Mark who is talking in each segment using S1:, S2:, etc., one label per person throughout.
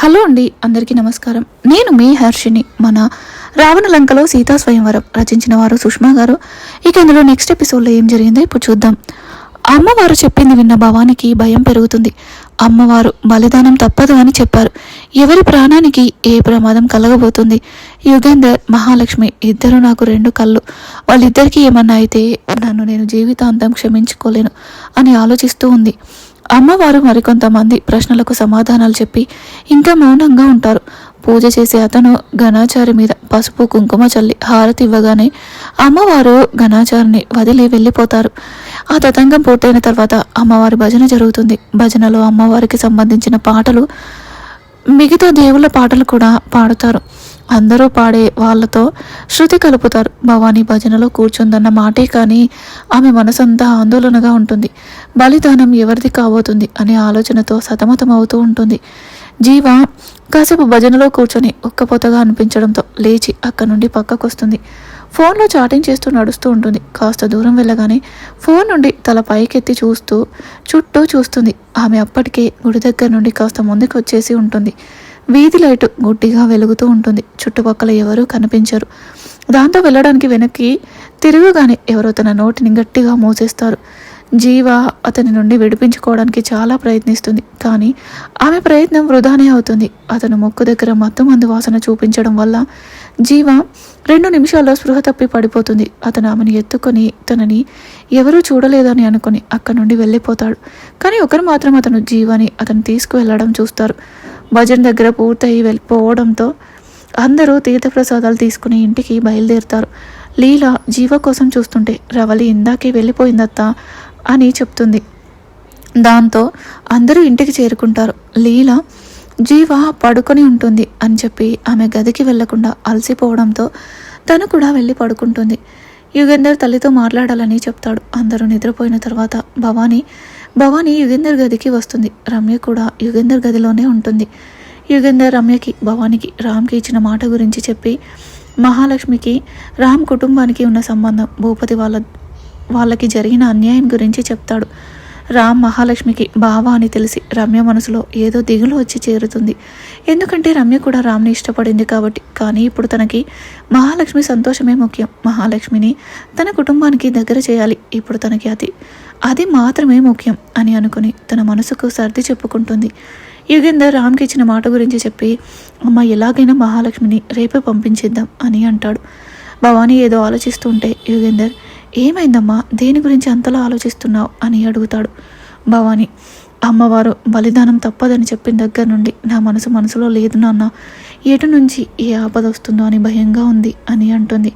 S1: Hello అండి అందరికీ నమస్కారం. నేను మీ హర్షిని మన రావణ లంకలో సీతా స్వయంవరం రచించిన వారు సుష్మా గారు. ఇక ఇందులో నెక్స్ట్ ఎపిసోడ్లో ఏం జరిగిందో ఇప్పుడు చూద్దాం. అమ్మవారు చెప్పింది విన్న భవానికి భయం పెరుగుతుంది. అమ్మవారు బలిదానం తప్పదు అని చెప్పారు. ఎవరి ప్రాణానికి ఏ ప్రమాదం కలగబోతుంది? యుగేందర్ మహాలక్ష్మి ఇద్దరు నాకు రెండు కళ్ళు. వాళ్ళిద్దరికీ ఏమన్నా అయితే నన్ను నేను జీవితాంతం క్షమించుకోలేను అని ఆలోచిస్తూ ఉంది. అమ్మవారు మరికొంతమంది ప్రశ్నలకు సమాధానాలు చెప్పి ఇంకా మౌనంగా ఉంటారు. పూజ చేసే అతను ఘనాచారి మీద పసుపు కుంకుమ చల్లి హారతి ఇవ్వగానే అమ్మవారు ఘనాచారిని వదిలి వెళ్ళిపోతారు. ఆ తతంగం పూర్తయిన తర్వాత అమ్మవారి భజన జరుగుతుంది. భజనలో అమ్మవారికి సంబంధించిన పాటలు మిగతా దేవుళ్ళ పాటలు కూడా పాడుతారు. అందరూ పాడే వాళ్ళతో శృతి కలుపుతారు. భవానీ భజనలో కూర్చుందన్న మాటే కానీ ఆమె మనసంతా ఆందోళనగా ఉంటుంది. బలిదానం ఎవరిది కాబోతుంది అనే ఆలోచనతో సతమతం అవుతూ ఉంటుంది. జీవ కాసేపు భజనలో కూర్చొని ఉక్కపోతగా అనిపించడంతో లేచి అక్కడి నుండి పక్కకొస్తుంది. ఫోన్లో చాటింగ్ చేస్తూ నడుస్తూ ఉంటుంది. కాస్త దూరం వెళ్ళగానే ఫోన్ నుండి తల పైకెత్తి చూస్తూ చుట్టూ చూస్తుంది. ఆమె అప్పటికే గుడి దగ్గర నుండి కాస్త ముందుకు వచ్చేసి ఉంటుంది. వీధి లైట్ గుడ్డిగా వెలుగుతూ ఉంటుంది. చుట్టుపక్కల ఎవరూ కనిపించరు. దాంతో వెళ్ళడానికి వెనక్కి తిరుగుగానే ఎవరో తన నోటిని గట్టిగా మూసేస్తారు. జీవ అతని నుండి విడిపించుకోవడానికి చాలా ప్రయత్నిస్తుంది. కానీ ఆమె ప్రయత్నం వృధానే అవుతుంది. అతను ముక్కు దగ్గర మత్తు మందు వాసన చూపించడం వల్ల జీవ రెండు నిమిషాల్లో స్పృహ తప్పి పడిపోతుంది. అతను ఆమెను ఎత్తుకొని తనని ఎవరూ చూడలేదని అనుకుని అక్కడి నుండి వెళ్ళిపోతాడు. కానీ ఒకరు మాత్రం అతను జీవాని అతను తీసుకువెళ్ళడం చూస్తారు. భజన్ దగ్గర పూర్తయి వెళ్ళిపోవడంతో అందరూ తీర్థప్రసాదాలు తీసుకుని ఇంటికి బయలుదేరుతారు. లీల జీవ కోసం చూస్తుంటే రవలి ఇందాకే వెళ్ళిపోయిందత్తా అని చెప్తుంది. దాంతో అందరూ ఇంటికి చేరుకుంటారు. లీల జీవ పడుకొని ఉంటుంది అని చెప్పి ఆమె గదికి వెళ్ళకుండా అలసిపోవడంతో తను కూడా వెళ్ళి పడుకుంటుంది. యుగేందర్ తల్లితో మాట్లాడాలని చెప్తాడు. అందరూ నిద్రపోయిన తర్వాత భవానీ భవానీ యుగేందర్ గదికి వస్తుంది. రమ్య కూడా యుగేందర్ గదిలోనే ఉంటుంది. యుగేందర్ రమ్యకి భవానికి రామ్కి ఇచ్చిన మాట గురించి చెప్పి మహాలక్ష్మికి రామ్ కుటుంబానికి ఉన్న సంబంధం భూపతి వాళ్ళ వాళ్ళకి జరిగిన అన్యాయం గురించి చెప్తాడు. రామ్ మహాలక్ష్మికి బావ అని తెలిసి రమ్య మనసులో ఏదో దిగులు వచ్చి చేరుతుంది. ఎందుకంటే రమ్య కూడా రామ్ని ఇష్టపడింది కాబట్టి. కానీ ఇప్పుడు తనకి మహాలక్ష్మి సంతోషమే ముఖ్యం. మహాలక్ష్మిని తన కుటుంబానికి దగ్గర చేయాలి. ఇప్పుడు తనకి అది అది మాత్రమే ముఖ్యం అని అనుకుని తన మనసుకు సర్ది చెప్పుకుంటుంది. యుగేందర్ రామ్కి ఇచ్చిన మాట గురించి చెప్పి అమ్మ ఎలాగైనా మహాలక్ష్మిని రేపే పంపించేద్దాం అని అంటాడు. భవానీ ఏదో ఆలోచిస్తుంటే యుగేందర్ ఏమైందమ్మా? దేని గురించి అంతలా ఆలోచిస్తున్నావు? అని అడుగుతాడు. భవానీ అమ్మవారు బలిదానం తప్పదని చెప్పిన దగ్గర నుండి నా మనసు మనసులో లేదు నాన్న. ఎటు నుంచి ఏ ఆపద వస్తుందో అని భయంగా ఉంది అని అంటుంది.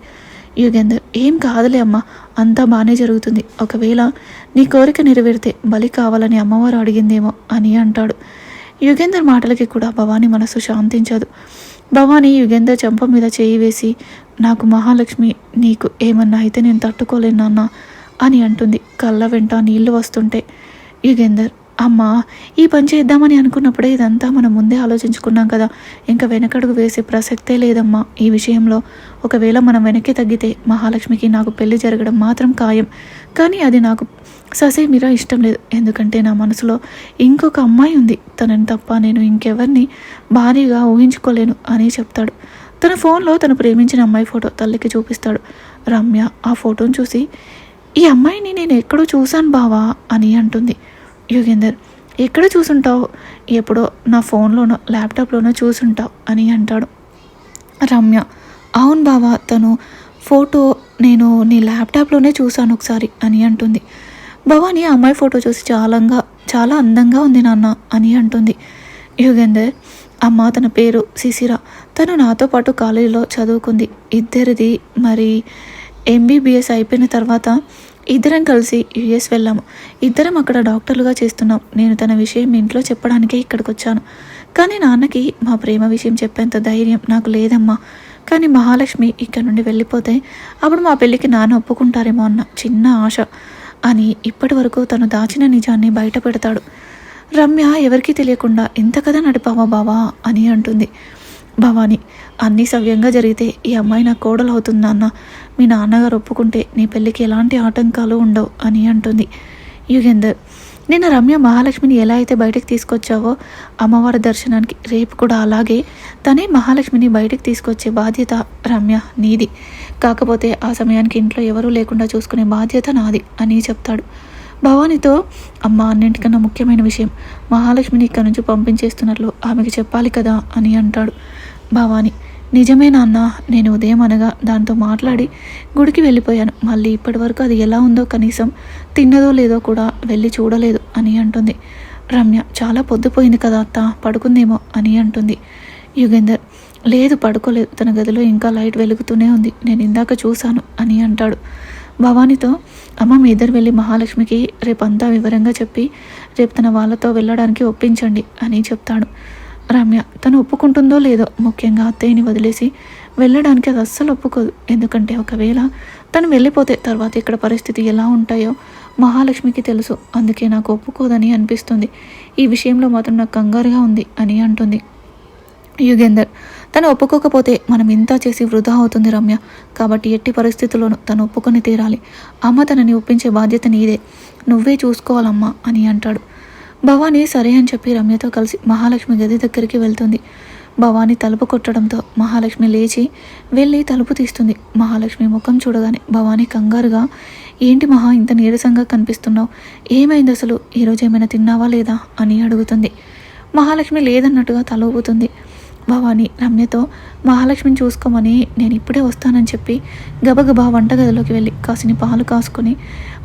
S1: యుగేందర్ ఏం కాదులే అమ్మ అంతా బాగానే జరుగుతుంది. ఒకవేళ నీ కోరిక నెరవేరితే బలి కావాలని అమ్మవారు అడిగిందేమో అని అంటాడు. యుగేందర్ మాటలకి కూడా భవానీ మనసు శాంతించదు. భవానీ యుగేందర్ చెంప మీద చేయి వేసి నాకు మహాలక్ష్మి నీకు ఏమన్నా అయితే నేను తట్టుకోలేను నాన్న అని అంటుంది. కళ్ళ వెంట నీళ్ళు వస్తుంటే యుగేందర్ అమ్మా ఈ పని చేద్దామని అనుకున్నప్పుడే ఇదంతా మనం ముందే ఆలోచించుకున్నాం కదా. ఇంకా వెనకడుగు వేసే ప్రసక్తే లేదమ్మా. ఈ విషయంలో ఒకవేళ మనం వెనక్కి తగ్గితే మహాలక్ష్మికి నాకు పెళ్ళి జరగడం మాత్రం ఖాయం. కానీ అది నాకు ససే మీరా ఇష్టం లేదు. ఎందుకంటే నా మనసులో ఇంకొక అమ్మాయి ఉంది. తనని తప్ప నేను ఇంకెవరిని భారీగా ఊహించుకోలేను అని చెప్తాడు. తన ఫోన్లో తను ప్రేమించిన అమ్మాయి ఫోటో తల్లికి చూపిస్తాడు. రమ్య ఆ ఫోటోను చూసి ఈ అమ్మాయిని నేను ఎక్కడో చూశాను బావా అని అంటుంది. యోగేందర్ ఎక్కడ చూసుంటావు? ఎప్పుడో నా ఫోన్లోనో ల్యాప్టాప్లోనో చూసుంటావు అని అంటాడు. రమ్య అవును బావా తను ఫోటో నేను నీ ల్యాప్టాప్లోనే చూశాను ఒకసారి అని అంటుంది. భవానీ ఆ అమ్మాయి ఫోటో చూసి చాలాగా చాలా అందంగా ఉంది నాన్న అని అంటుంది. యుగేందర్ అమ్మ తన పేరు శిశిర తను నాతో పాటు కాలేజీలో చదువుకుంది. ఇద్దరిది మరి ఎంబీబీఎస్ అయిపోయిన తర్వాత ఇద్దరం కలిసి యుఎస్ వెళ్ళాము ఇద్దరం అక్కడ డాక్టర్లుగా చేస్తున్నాం. నేను తన విషయం ఇంట్లో చెప్పడానికే ఇక్కడికి వచ్చాను కానీ నాన్నకి మా ప్రేమ విషయం చెప్పేంత ధైర్యం నాకు లేదమ్మా. కానీ మహాలక్ష్మి ఇక్కడ నుండి వెళ్ళిపోతే అప్పుడు మా పెళ్ళికి నాన్న ఒప్పుకుంటారేమో అన్న చిన్న ఆశ. అని ఇప్పటి వరకు తను దాచిన నిజాన్ని బయట పెడతాడు రమ్య ఎవరికీ తెలియకుండా ఎంత కథ నడిపావా బావా? అని అంటుంది. భవాని అన్నీ సవ్యంగా జరిగితే ఈ అమ్మాయి నా కోడలు అవుతుంది నాన్న మీ నాన్నగారు ఒప్పుకుంటే నీ పెళ్ళికి ఎలాంటి ఆటంకాలు ఉండవు అని అంటుంది. యుగేందర్ నిన్న రమ్య మహాలక్ష్మిని ఎలా అయితే బయటకు తీసుకొచ్చావో అమ్మవారి దర్శనానికి రేపు కూడా అలాగే. తనే మహాలక్ష్మిని బయటకు తీసుకొచ్చే బాధ్యత రమ్య నీది. కాకపోతే ఆ సమయానికి ఇంట్లో ఎవరూ లేకుండా చూసుకునే బాధ్యత నాది అని చెప్తాడు. భవానీతో అమ్మ అన్నింటికన్నా ముఖ్యమైన విషయం మహాలక్ష్మిని ఇక్కడి నుంచి పంపించేస్తున్నట్లు ఆమెకి చెప్పాలి కదా అని అంటాడు భవానీ. నిజమే నాన్న నేను ఉదయం అనగా దాంతో మాట్లాడి గుడికి వెళ్ళిపోయాను. మళ్ళీ ఇప్పటి వరకు అది ఎలా ఉందో కనీసం తిన్నదో లేదో కూడా వెళ్ళి చూడలేదు అని అంటుంది. రమ్య చాలా పొద్దుపోయింది కదా అత్త పడుకుందేమో అని అంటుంది. యుగేందర్ లేదు పడుకోలేదు. తన గదిలో ఇంకా లైట్ వెలుగుతూనే ఉంది. నేను ఇందాక చూశాను అని అంటాడు. భవానీతో అమ్మ మీ ఇద్దరు వెళ్ళి మహాలక్ష్మికి రేపంతా వివరంగా చెప్పి రేపు తన వాళ్ళతో వెళ్ళడానికి ఒప్పించండి అని చెప్తాడు. రమ్య తను ఒప్పుకుంటుందో లేదో ముఖ్యంగా అత్తయ్యని వదిలేసి వెళ్ళడానికి అది అస్సలు ఒప్పుకోదు. ఎందుకంటే ఒకవేళ తను వెళ్ళిపోతే తర్వాత ఇక్కడ పరిస్థితి ఎలా ఉంటాయో మహాలక్ష్మికి తెలుసు. అందుకే నాకు ఒప్పుకోదని అనిపిస్తుంది. ఈ విషయంలో మాత్రం నాకు కంగారుగా ఉంది అని అంటుంది యుగేందర్. తను ఒప్పుకోకపోతే మనం ఇంత చేసి వృధా అవుతుంది రమ్య. కాబట్టి ఎట్టి పరిస్థితుల్లోనూ తను ఒప్పుకొని తీరాలి. అమ్మ తనని ఒప్పించే బాధ్యత నీదే. నువ్వే చూసుకోవాలమ్మా అని అంటాడు. భవానీ సరే అని చెప్పి రమ్యతో కలిసి మహాలక్ష్మి గది దగ్గరికి వెళ్తుంది. భవానీ తలుపు కొట్టడంతో మహాలక్ష్మి లేచి వెళ్ళి తలుపు తీస్తుంది. మహాలక్ష్మి ముఖం చూడగానే భవానీ కంగారుగా ఏంటి మహా ఇంత నీరసంగా కనిపిస్తున్నావు? ఏమైంది అసలు? ఈరోజు ఏమైనా తిన్నావా లేదా? అని అడుగుతుంది. మహాలక్ష్మి లేదన్నట్టుగా తల ఊపుతుంది భవాని రమ్యతో మహాలక్ష్మిని చూసుకోమని నేను ఇప్పుడే వస్తానని చెప్పి గబగబా వంటగదిలోకి వెళ్ళి కాసిని పాలు కాసుకొని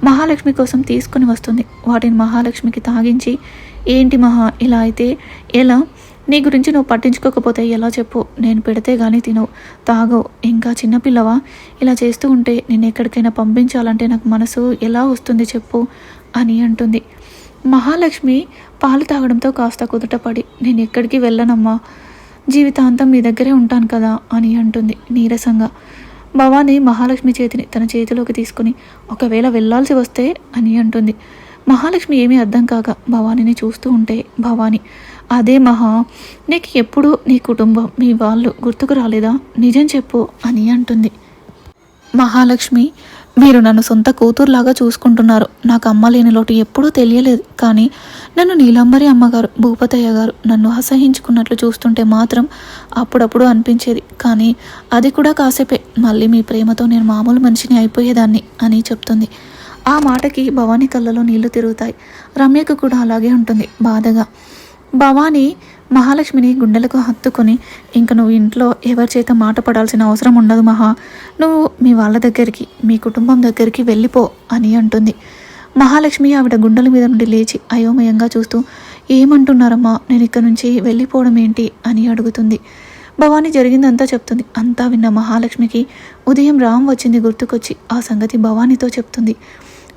S1: మహాలక్ష్మి కోసం తీసుకుని వస్తుంది. వాటిని మహాలక్ష్మికి తాగించి ఏంటి మహా ఇలా అయితే ఎలా? నీ గురించి నువ్వు పట్టించుకోకపోతే ఎలా చెప్పు? నేను పెడితే కానీ తినవు. తాగవు. ఇంకా చిన్నపిల్లవా ఇలా చేస్తూ ఉంటే నేను ఎక్కడికైనా పంపించాలంటే నాకు మనసు ఎలా వస్తుంది చెప్పు అని అంటుంది. మహాలక్ష్మి పాలు తాగడంతో కాస్త కుదుటపడి నేను ఎక్కడికి వెళ్ళనమ్మా. జీవితాంతం మీ దగ్గరే ఉంటాను కదా అని అంటుంది నీరసంగా. భవానీ మహాలక్ష్మి చేతిని తన చేతిలోకి తీసుకుని ఒకవేళ వెళ్ళాల్సి వస్తే అని అంటుంది. మహాలక్ష్మి ఏమీ అర్థం కాక భవానీని చూస్తూ ఉంటే భవానీ అదే మహా నీకు ఎప్పుడు నీ కుటుంబం మీ వాళ్ళు గుర్తుకు రాలేదా? నిజం చెప్పు అని అంటుంది. మహాలక్ష్మి మీరు నన్ను సొంత కూతురులాగా చూసుకుంటున్నారు. నాకు అమ్మ లేని లోటు ఎప్పుడూ తెలియలేదు. కానీ నన్ను నీలంబరి అమ్మగారు భూపతయ్య గారు నన్ను అసహించుకున్నట్లు చూస్తుంటే మాత్రం అప్పుడప్పుడు అనిపించేది. కానీ అది కూడా కాసేపే. మళ్ళీ మీ ప్రేమతో నేను మామూలు మనిషిని అయిపోయేదాన్ని అని చెప్తుంది. ఆ మాటకి భవానీ కళ్ళలో నీళ్ళు తిరుగుతాయి. రమ్యకు కూడా అలాగే ఉంటుంది. బాధగా భవానీ మహాలక్ష్మిని గుండెలకు హత్తుకొని ఇంక నువ్వు ఇంట్లో ఎవరి చేత మాట పడాల్సిన అవసరం ఉండదు మహా. నువ్వు మీ వాళ్ళ దగ్గరికి మీ కుటుంబం దగ్గరికి వెళ్ళిపో అని అంటుంది. మహాలక్ష్మి ఆవిడ గుండెల మీద నుండి లేచి అయోమయంగా చూస్తూ ఏమంటున్నారమ్మా నేను ఇక్కడ నుంచి వెళ్ళిపోవడం ఏంటి అని అడుగుతుంది. భవానీ జరిగిందంతా చెప్తుంది. అంతా విన్న మహాలక్ష్మికి ఉదయం రామ్ వచ్చింది గుర్తుకొచ్చి ఆ సంగతి భవానీతో చెప్తుంది.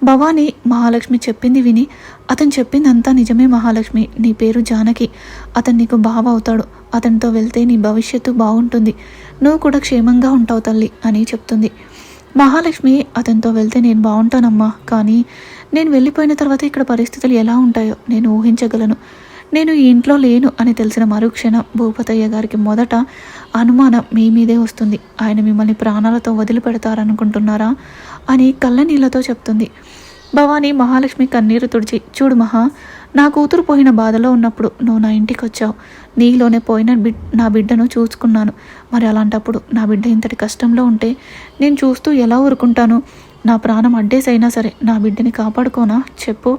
S1: భవానీ మహాలక్ష్మి చెప్పింది విని అతను చెప్పిందంతా నిజమే మహాలక్ష్మి. నీ పేరు జానకి. అతను నీకు బావ అవుతాడు. అతనితో వెళ్తే నీ భవిష్యత్తు బాగుంటుంది. నువ్వు కూడా క్షేమంగా ఉంటావు తల్లి అని చెప్తుంది. మహాలక్ష్మి అతనితో వెళ్తే నేను బాగుంటానమ్మా. కానీ నేను వెళ్ళిపోయిన తర్వాత ఇక్కడ పరిస్థితులు ఎలా ఉంటాయో నేను ఊహించగలను. నేను ఈ ఇంట్లో లేను అని తెలిసిన మరుక్షణం భూపతయ్య గారికి మొదట అనుమానం మీ మీదే వస్తుంది. ఆయన మిమ్మల్ని ప్రాణాలతో వదిలిపెడతారనుకుంటున్నారా? అని కళ్ళనీళ్ళతో చెప్తుంది. భవానీ మహాలక్ష్మి కన్నీరు తుడిచి చూడు మహా నా కూతురు పోయిన బాధలో ఉన్నప్పుడు నువ్వు నా ఇంటికి వచ్చావు నీలోనే పోయిన బిడ్ నా బిడ్డను చూసుకున్నాను. మరి అలాంటప్పుడు నా బిడ్డ ఇంతటి కష్టంలో ఉంటే నేను చూస్తూ ఎలా ఊరుకుంటాను? నా ప్రాణం అడ్డేసైనా సరే నా బిడ్డని కాపాడుకోనా? చెప్పు.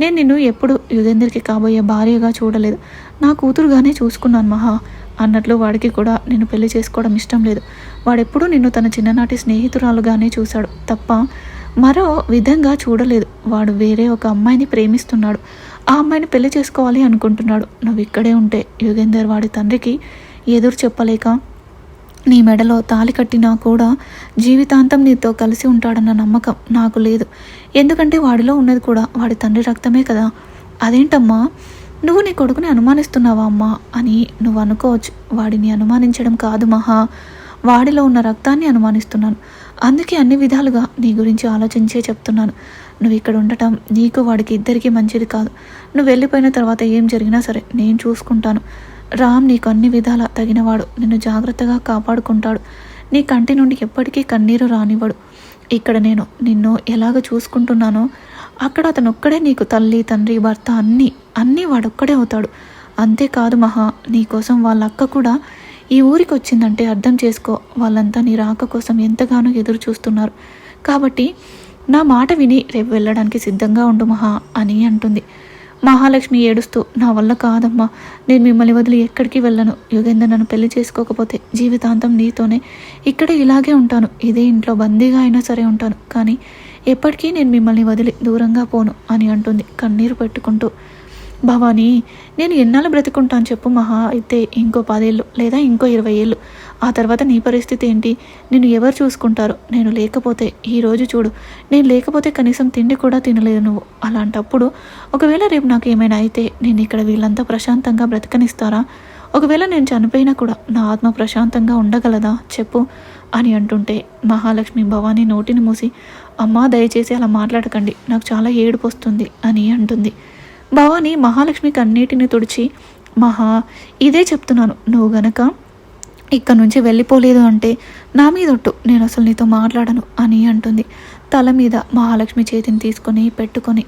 S1: నేను నిన్ను ఎప్పుడు యుగేందర్కి కాబోయే భార్యగా చూడలేదు. నా కూతురుగానే చూసుకున్నాను మహా. అన్నట్లు వాడికి కూడా నిన్ను పెళ్ళి చేసుకోవడం ఇష్టం లేదు. వాడెప్పుడూ నిన్ను తన చిన్ననాటి స్నేహితురాలుగానే చూశాడు. తప్ప మరో విధంగా చూడలేదు. వాడు వేరే ఒక అమ్మాయిని ప్రేమిస్తున్నాడు. ఆ అమ్మాయిని పెళ్ళి చేసుకోవాలి అనుకుంటున్నాడు. నువ్వు ఇక్కడే ఉంటే యుగేందర్ వాడి తండ్రికి ఎదురు చెప్పలేక నీ మెడలో తాలి కట్టినా కూడా జీవితాంతం నీతో కలిసి ఉంటాడన్న నమ్మకం నాకు లేదు. ఎందుకంటే వాడిలో ఉన్నది కూడా వాడి తండ్రి రక్తమే కదా. అదేంటమ్మా? నువ్వు నీ కొడుకుని అనుమానిస్తున్నావా అమ్మా? అని నువ్వు అనుకోవచ్చు. వాడిని అనుమానించడం కాదు మహా. వాడిలో ఉన్న రక్తాన్ని అనుమానిస్తున్నాను. అందుకే అన్ని విధాలుగా నీ గురించి ఆలోచించే చెప్తున్నాను. నువ్వు ఇక్కడ ఉండటం నీకు వాడికి ఇద్దరికీ మంచిది కాదు. నువ్వు వెళ్ళిపోయిన తర్వాత ఏం జరిగినా సరే నేను చూసుకుంటాను. రామ్ నీకు అన్ని విధాల తగినవాడు. నిన్ను జాగ్రత్తగా కాపాడుకుంటాడు. నీ కంటి నుండి ఎప్పటికీ కన్నీరు రానివ్వడు. ఇక్కడ నేను నిన్ను ఎలాగ చూసుకుంటున్నానో అక్కడ అతను ఒక్కడే నీకు తల్లి తండ్రి భర్త అన్నీ అన్నీ వాడొక్కడే అవుతాడు. అంతేకాదు మహా నీకోసం వాళ్ళ అక్క కూడా ఈ ఊరికి వచ్చిందంటే అర్థం చేసుకో. వాళ్ళంతా నీ రాక కోసం ఎంతగానో ఎదురు చూస్తున్నారు కాబట్టి నా మాట విని రేపు వెళ్ళడానికి సిద్ధంగా ఉండు మహా అని అంటుంది. మహాలక్ష్మి ఏడుస్తూ నా వల్ల కాదమ్మా నేను మిమ్మల్ని వదిలి ఎక్కడికి వెళ్ళను. యుగేందర్ నన్ను పెళ్ళి చేసుకోకపోతే జీవితాంతం నీతోనే ఇక్కడే ఇలాగే ఉంటాను. ఇదే ఇంట్లో బందీగా అయినా సరే ఉంటాను. కానీ ఎప్పటికీ నేను మిమ్మల్ని వదిలి దూరంగా పోను అని అంటుంది కన్నీరు పెట్టుకుంటూ. భవానీ నేను ఎన్నాళ్ళు బ్రతుకుంటాను చెప్పు మహా. అయితే ఇంకో పదేళ్ళు లేదా ఇంకో ఇరవై ఏళ్ళు. ఆ తర్వాత నీ పరిస్థితి ఏంటి? నేను ఎవరు చూసుకుంటారు? నేను లేకపోతే ఈరోజు చూడు. నేను లేకపోతే కనీసం తిండి కూడా తినలేదు నువ్వు. అలాంటప్పుడు ఒకవేళ రేపు నాకు ఏమైనా అయితే నేను ఇక్కడ వీళ్ళంతా ప్రశాంతంగా బ్రతకనిస్తారా? ఒకవేళ నేను చనిపోయినా కూడా నా ఆత్మ ప్రశాంతంగా ఉండగలదా? చెప్పు అని అంటుంటే మహాలక్ష్మి భవానీ నోటిని మూసి అమ్మా దయచేసి అలా మాట్లాడకండి. నాకు చాలా ఏడుపు వస్తుంది అని అంటుంది. భవానీ మహాలక్ష్మి కన్నీటిని తుడిచి మహా ఇదే చెప్తున్నాను. నువ్వు గనక ఇక్కడ నుంచి వెళ్ళిపోలేదు అంటే నా మీద ఒట్టు. నేను అసలు నీతో మాట్లాడను అని అంటుంది. తల మీద మహాలక్ష్మి చేతిని తీసుకొని పెట్టుకొని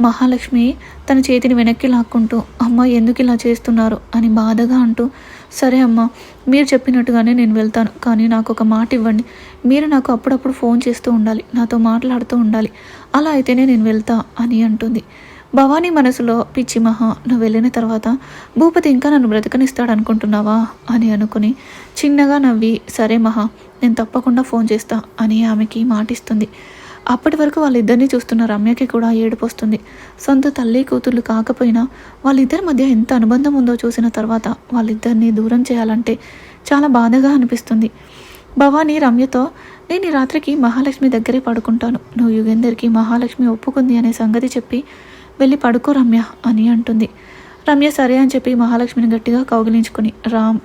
S1: మహాలక్ష్మి తన చేతిని వెనక్కి లాక్కుంటూ అమ్మ ఎందుకు ఇలా చేస్తున్నారు? అని బాధగా అంటూ సరే అమ్మ మీరు చెప్పినట్టుగానే నేను వెళ్తాను. కానీ నాకు ఒక మాట ఇవ్వండి. మీరు నాకు అప్పుడప్పుడు ఫోన్ చేస్తూ ఉండాలి. నాతో మాట్లాడుతూ ఉండాలి. అలా అయితేనే నేను వెళ్తా అని అంటుంది. భవానీ మనసులో పిచ్చి మహా నువ్వు వెళ్ళిన తర్వాత భూపతి ఇంకా నన్ను బ్రతకనిస్తాడు అనుకుంటున్నావా అని అనుకుని చిన్నగా నవ్వి సరే మహా నేను తప్పకుండా ఫోన్ చేస్తా అని ఆమెకి మాటిస్తుంది. అప్పటి వరకు వాళ్ళిద్దరిని చూస్తున్న రమ్యకి కూడా ఏడుపు వస్తుంది. సొంత తల్లి కూతుర్లు కాకపోయినా వాళ్ళిద్దరి మధ్య ఎంత అనుబంధం ఉందో చూసిన తర్వాత వాళ్ళిద్దరిని దూరం చేయాలంటే చాలా బాధగా అనిపిస్తుంది. భవానీ రమ్యతో నేను ఈ రాత్రికి మహాలక్ష్మి దగ్గరే పడుకుంటాను. నువ్వు యుగేందర్కి మహాలక్ష్మి ఒప్పుకుంది అనే సంగతి చెప్పి వెళ్ళి పడుకో రమ్య అని అంటుంది. రమ్య సరే అని చెప్పి మహాలక్ష్మిని గట్టిగా కౌగిలించుకుని రామ్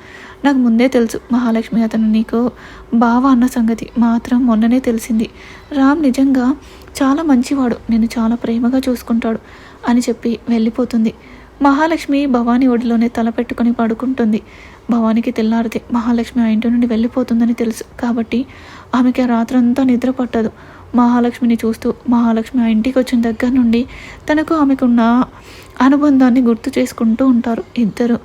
S1: నాకు ముందే తెలుసు మహాలక్ష్మి అతను నీకు బావ అన్న సంగతి మాత్రం మొన్ననే తెలిసింది. రామ్ నిజంగా చాలా మంచివాడు నేను చాలా ప్రేమగా చూసుకుంటాడు అని చెప్పి వెళ్ళిపోతుంది. మహాలక్ష్మి భవానీ ఒడిలోనే తల పెట్టుకుని పడుకుంటుంది. భవానికి తెల్లారితే మహాలక్ష్మి ఆ ఇంటి నుండి వెళ్ళిపోతుందని తెలుసు కాబట్టి ఆమెకి ఆ రాత్రంతా నిద్ర పట్టదు. మహాలక్ష్మిని చూస్తూ మహాలక్ష్మి ఆ ఇంటికి వచ్చిన దగ్గర నుండి తనకు ఆమెకున్న అనుబంధాన్ని గుర్తు చేసుకుంటూ ఉంటారు ఇద్దరు.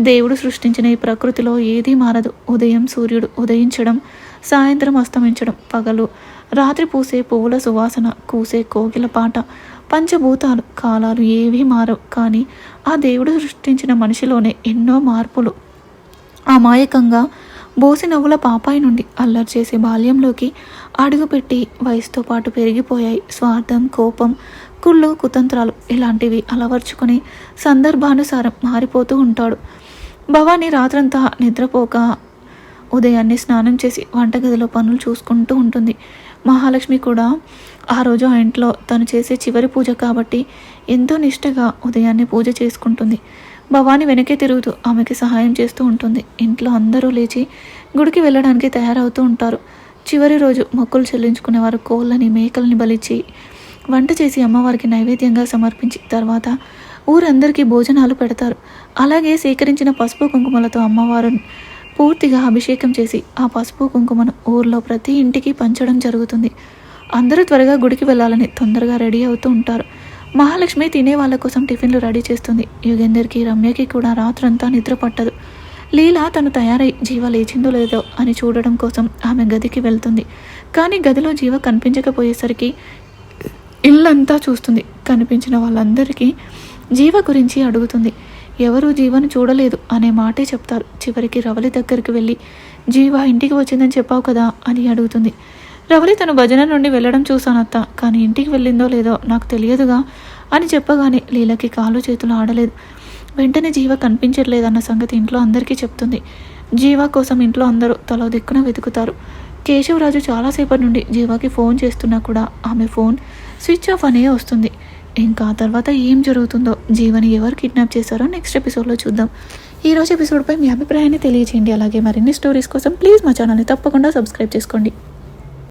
S1: దేవుడు సృష్టించిన ఈ ప్రకృతిలో ఏదీ మారదు. ఉదయం సూర్యుడు ఉదయించడం సాయంత్రం అస్తమించడం పగలు రాత్రి పూసే పువ్వుల సువాసన కూసే కోకిల పాట పంచభూతాలు కాలాలు ఏవీ మారవు. కానీ ఆ దేవుడు సృష్టించిన మనిషిలోనే ఎన్నో మార్పులు. అమాయకంగా బోసి నవ్వుల పాపాయి నుండి అల్లరి చేసే బాల్యంలోకి అడుగుపెట్టి వయసుతో పాటు పెరిగిపోయాయి స్వార్థం కోపం కుళ్ళు కుతంత్రాలు ఇలాంటివి అలవర్చుకొని సందర్భానుసారం మారిపోతూ ఉంటాడు. భవానీ రాత్రంతా నిద్రపోక ఉదయాన్నే స్నానం చేసి వంటగదిలో పనులు చూసుకుంటూ ఉంటుంది. మహాలక్ష్మి కూడా ఆ రోజు ఆ ఇంట్లో తను చేసే చివరి పూజ కాబట్టి ఎంతో నిష్టగా ఉదయాన్నే పూజ చేసుకుంటుంది. భవాని వెనకే తిరుగుతూ ఆమెకి సహాయం చేస్తూ ఉంటుంది. ఇంట్లో అందరూ లేచి గుడికి వెళ్ళడానికి తయారవుతూ ఉంటారు. చివరి రోజు మొక్కులు చెల్లించుకునేవారు కోళ్ళని మేకల్ని బలిచి వంట చేసి అమ్మవారికి నైవేద్యంగా సమర్పించి తర్వాత ఊరందరికీ భోజనాలు పెడతారు. అలాగే సేకరించిన పసుపు కుంకుమలతో అమ్మవారు పూర్తిగా అభిషేకం చేసి ఆ పసుపు కుంకుమను ఊర్లో ప్రతి ఇంటికి పంచడం జరుగుతుంది. అందరూ త్వరగా గుడికి వెళ్ళాలని తొందరగా రెడీ అవుతూ ఉంటారు. మహాలక్ష్మి తినే వాళ్ళ కోసం టిఫిన్లు రెడీ చేస్తుంది. యుగేందర్కి రమ్యకి కూడా రాత్రంతా నిద్ర పట్టదు. లీలా తను తయారై జీవ లేచిందో లేదో అని చూడడం కోసం ఆమె గదికి వెళ్తుంది. కానీ గదిలో జీవ కనిపించకపోయేసరికి ఇల్లంతా చూస్తుంది. కనిపించిన వాళ్ళందరికీ జీవ గురించి అడుగుతుంది. ఎవరు జీవను చూడలేదు అనే మాటే చెప్తారు. చివరికి రవలి దగ్గరికి వెళ్ళి జీవ ఇంటికి వచ్చిందని చెప్పావు కదా అని అడుగుతుంది. రవలి తను భజన నుండి వెళ్ళడం చూశానత్త కానీ ఇంటికి వెళ్ళిందో లేదో నాకు తెలియదుగా అని చెప్పగానే లీలకి కాలు చేతులు ఆడలేదు. వెంటనే జీవ కనిపించట్లేదన్న సంగతి ఇంట్లో అందరికీ చెప్తుంది. జీవ కోసం ఇంట్లో అందరూ తలో దిక్కున వెతుకుతారు. కేశవరాజు చాలాసేపటి నుండి జీవాకి ఫోన్ చేస్తున్నా కూడా ఆమె ఫోన్ స్విచ్ ఆఫ్ అనే వస్తుంది. ఇంకా తర్వాత ఏం జరుగుతుందో జీవని ఎవరు కిడ్నాప్ చేశారో నెక్స్ట్ ఎపిసోడ్లో చూద్దాం. ఈ రోజు ఎపిసోడ్పై మీ అభిప్రాయాన్ని తెలియజేయండి. అలాగే మరిన్ని స్టోరీస్ కోసం ప్లీజ్ మా ఛానల్ని తప్పకుండా సబ్స్క్రైబ్ చేసుకోండి.